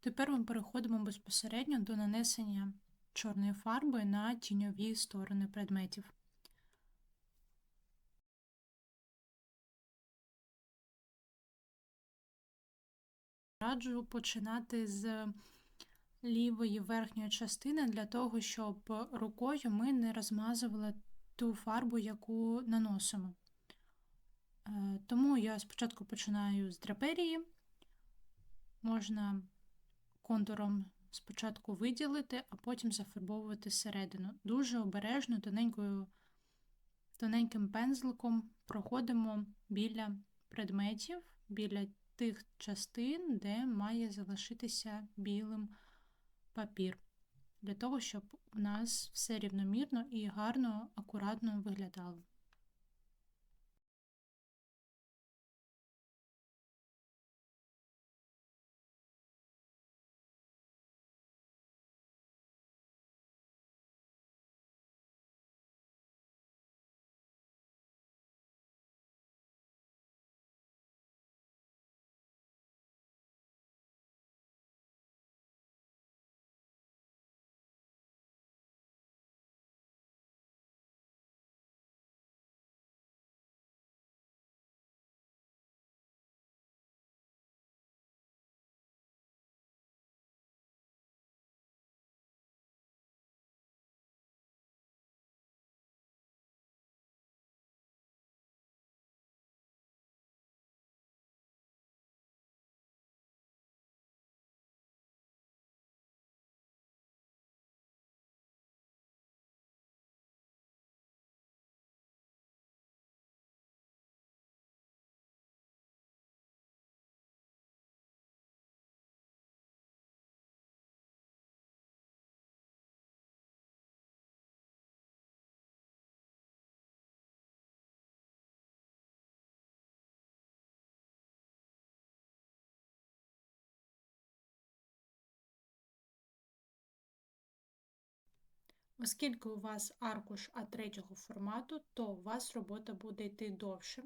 Тепер ми переходимо безпосередньо до нанесення чорної фарби на тіньові сторони предметів. Раджу починати з лівої верхньої частини для того, щоб рукою ми не розмазували ту фарбу, яку наносимо. Е, Тому я спочатку починаю з драперії. Можна контуром спочатку виділити, а потім зафарбовувати середину. Дуже обережно тоненькою, тоненьким пензликом проходимо біля предметів, біля тих частин, де має залишитися білим папір. Для того, щоб у нас все рівномірно і гарно, акуратно виглядало. Оскільки у вас аркуш А3 формату, то у вас робота буде йти довше.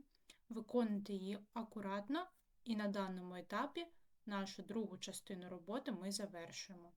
Виконуйте її акуратно, і на даному етапі нашу другу частину роботи ми завершуємо.